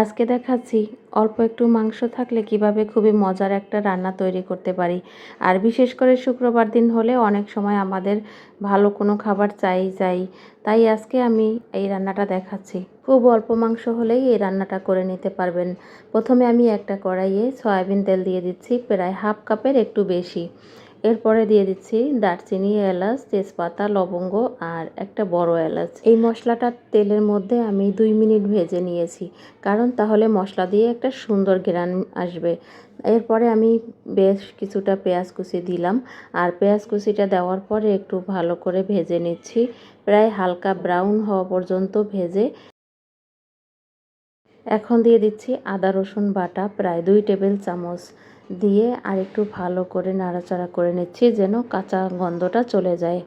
আজকে দেখাচ্ছি অল্প একটু মাংস থাকলে কীভাবে খুবই মজার একটা রান্না তৈরি করতে পারি। আর বিশেষ করে শুক্রবার দিন হলে অনেক সময় আমাদের ভালো কোনো খাবার চাই চাই তাই আজকে আমি এই রান্নাটা দেখাচ্ছি। খুব অল্প মাংস হলেই এই রান্নাটা করে নিতে পারবেন। প্রথমে আমি একটা কড়াইয়ে সয়াবিন তেল দিয়ে দিচ্ছি, প্রায় হাফ কাপের একটু বেশি। এরপরে দিয়ে দিচ্ছি দারচিনি, এলাচ, তেজপাতা, লবঙ্গ আর একটা বড় এলাচ। এই মশলাটা তেলের মধ্যে আমি দুই মিনিট ভেজে নিয়েছি, কারণ তাহলে মশলা দিয়ে একটা সুন্দর গ্রান আসবে। এরপরে আমি বেশ কিছুটা পেঁয়াজ কুচি দিলাম আর পেঁয়াজ কুচিটা দেওয়ার পরে একটু ভালো করে ভেজে নিচ্ছি। প্রায় হালকা ব্রাউন হওয়া পর্যন্ত ভেজে এখন দিয়ে দিচ্ছি আদা রসুন বাটা, প্রায় দুই টেবিল চামচ। দিয়ে আর একটু ভালো করে নাড়াচাড়া করে নিচ্ছি যেন কাঁচা গন্ধটা চলে যায়।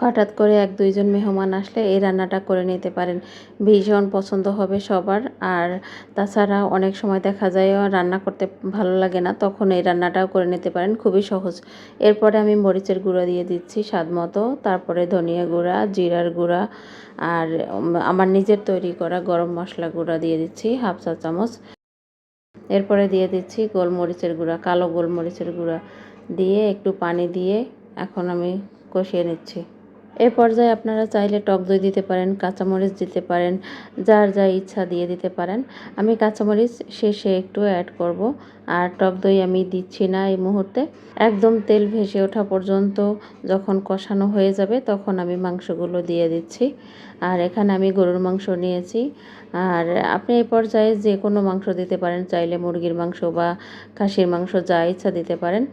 হঠাৎ করে এক দুইজন মেহমান আসলে এই রান্নাটা করে নিতে পারেন। ভীষণ পছন্দ হবে সবার। আর তাছাড়া অনেক সময় দেখা যায় রান্না করতে ভালো লাগে না, তখন এই রান্নাটাও করে নিতে পারেন, খুবই সহজ। এরপরে আমি মরিচের গুঁড়া দিয়ে দিচ্ছি স্বাদ মতো। তারপরে ধনিয়া গুঁড়া, জিরার গুঁড়া আর আমার নিজের তৈরি করা গরম মশলা গুঁড়া দিয়ে দিচ্ছি হাফ চা চামচ। এরপরে দিয়ে দিচ্ছি গোলমরিচের গুঁড়া, কালো গোলমরিচের গুঁড়া দিয়ে একটু পানি দিয়ে এখন আমি কষিয়ে নিচ্ছি। এ পর্যায়ে আপনারা চাইলে টক দই দিতে পারেন, কাঁচামরিচ দিতে পারেন, যার যা ইচ্ছা দিয়ে দিতে পারেন। আমি কাঁচামরিচ শেষে একটু অ্যাড করব। আর টক দই আমি দিচ্ছি না এই মুহূর্তে। একদম তেল ভেসে ওঠা পর্যন্ত যখন কষানো হয়ে যাবে তখন আমি মাংসগুলো দিয়ে দিচ্ছি। আর এখানে আমি গরুর মাংস নিয়েছি। আর আপনি এই পর্যায়ে যে কোনো মাংস দিতে পারেন, চাইলে মুরগির মাংস বা খাসির মাংস যা ইচ্ছা দিতে পারেন।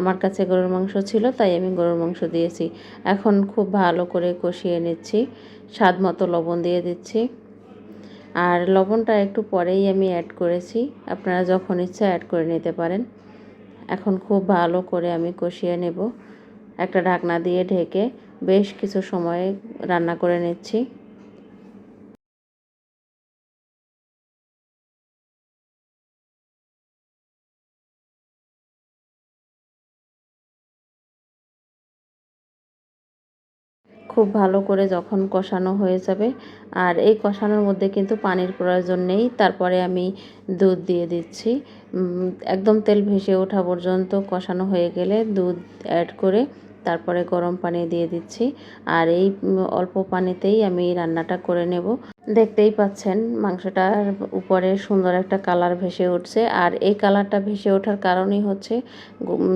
আমার কাছে গরুর মাংস ছিল, তাই আমি গরুর মাংস দিয়েছি। এখন খুব ভালো করে কষিয়ে নিচ্ছি। স্বাদ মতো লবণ দিয়ে দিচ্ছি। আর লবণটা একটু পরেই আমি অ্যাড করেছি। আপনারা যখন ইচ্ছা অ্যাড করে নিতে পারেন। এখন খুব ভালো করে আমি কষিয়ে নেব। একটা ঢাকনা দিয়ে ঢেকে বেশ কিছু সময় রান্না করে নিচ্ছি। খুব ভালো করে যখন কষানো হয়ে যাবে। আর এই কষানোর মধ্যে কিন্তু পানির প্রয়োজন নেই। তারপরে আমি দুধ দিয়ে দিচ্ছি। একদম তেল ভেসে ওঠা পর্যন্ত কষানো হয়ে গেলে দুধ অ্যাড করে তারপরে গরম পানি দিয়ে দিচ্ছি। আর এই অল্প পানিতেই আমি রান্নাটা করে নেব। দেখতেই পাচ্ছেন মাংসটার উপরে সুন্দর একটা কালার ভেসে উঠছে। আর এই কালারটা ভেসে ওঠার কারণই হচ্ছে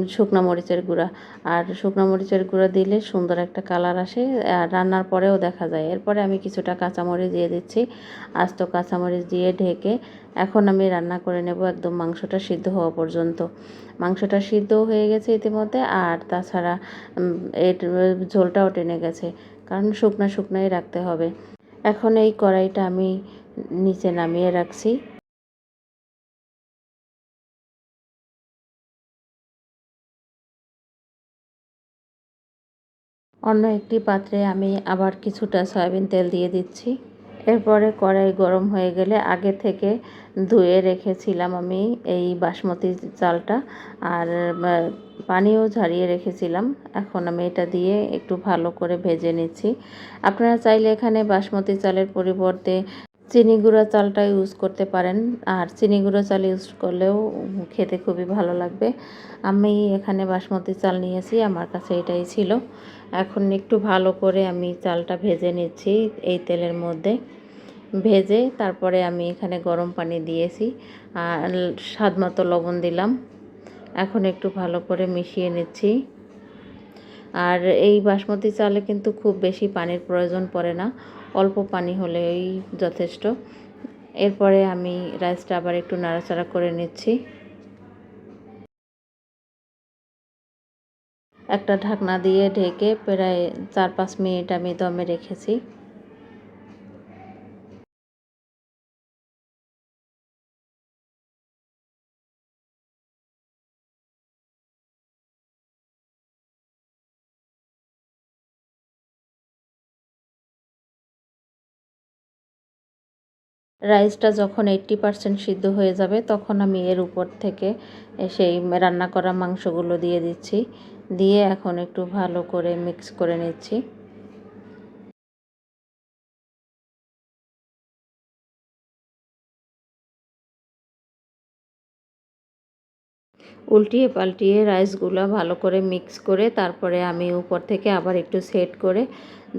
শুকনো মরিচের গুঁড়া। আর শুকনো মরিচের গুঁড়া দিলে সুন্দর একটা কালার আসে। আর রান্নার পরেও দেখা যায়। এরপরে আমি কিছুটা কাঁচামরিচ দিয়ে দিচ্ছি। আস্ত কাঁচামরিচ দিয়ে ঢেকে এখন আমি রান্না করে নেব একদম মাংসটা সিদ্ধ হওয়া পর্যন্ত। মাংসটা সিদ্ধ হয়ে গেছে ইতিমধ্যে। আর তাছাড়া এর ঝোলটাও টেনে গেছে। কারণ শুকনা শুকনাই রাখতে হবে। এখন এই কড়াইটা আমি নিচে নামিয়ে রাখছি। অন্য একটি পাত্রে আমি আবার কিছুটা সয়াবিন তেল দিয়ে দিচ্ছি। এরপরে কড়াই গরম হয়ে গেলে আগে থেকে ধুয়ে রেখেছিলাম আমি এই বাসমতি চালটা আর পানিও ঝারিয়ে রেখেছিলাম। এখন আমি এটা দিয়ে একটু ভালো করে ভেজে নিচ্ছি। আপনারা চাইলে এখানে বাসমতি চালের পরিবর্তে চিনি গুঁড়া চালটা ইউজ করতে পারেন। আর চিনি গুঁড়ো চাল ইউজ করলেও খেতে খুবই ভালো লাগবে। আমি এখানে বাসমতি চাল নিয়েছি, আমার কাছে এটাই ছিল। এখন একটু ভালো করে আমি চালটা ভেজে নিচ্ছি এই তেলের মধ্যে। ভেজে তারপরে আমি এখানে গরম পানি দিয়েছি আর স্বাদ মতো লবণ দিলাম। এখন একটু ভালো করে মিশিয়ে নিচ্ছি। আর এই বাসমতি চালে কিন্তু খুব বেশি পানির প্রয়োজন পড়ে না, অল্প পানি হলেই যথেষ্ট। এরপরে আমি রাইসটা আবার একটু নাড়াচাড়া করে নিচ্ছি। একটা ঢাকনা দিয়ে ঢেকে প্রায় চার পাঁচ মিনিট আমি দমে রেখেছি। রাইসটা যখন এইটটি পারসেন্ট সিদ্ধ হয়ে যাবে, তখন আমি এর উপর থেকে সেই রান্না করা মাংসগুলো দিয়ে দিচ্ছি। দিয়ে এখন একটু ভালো করে মিক্স করে নিচ্ছি। উল্টিয়ে পাল্টিয়ে রাইসগুলো ভালো করে মিক্স করে তারপরে আমি উপর থেকে আবার একটু সেট করে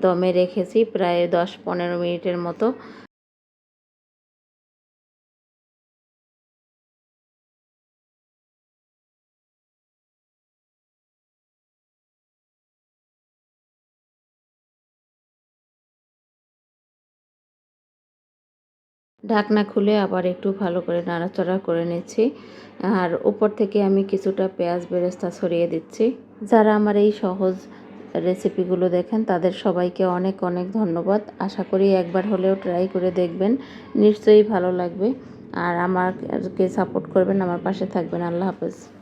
দমে রেখেছি, প্রায় দশ পনেরো মিনিটের মতো। ঢাকনা খুলে আবার একটু ভালো করে নাড়াচড়া করে নিচ্ছি। আর উপর থেকে আমি কিছুটা পেঁয়াজ বেরেস্তা ছড়িয়ে দিচ্ছি। যারা আমার এই সহজ রেসিপিগুলো দেখেন, তাদের সবাইকে অনেক অনেক ধন্যবাদ। আশা করি একবার হলেও ট্রাই করে দেখবেন। নিশ্চয়ই ভালো লাগবে। আর আমাকে সাপোর্ট করবেন, আমার পাশে থাকবেন। আল্লাহ হাফেজ।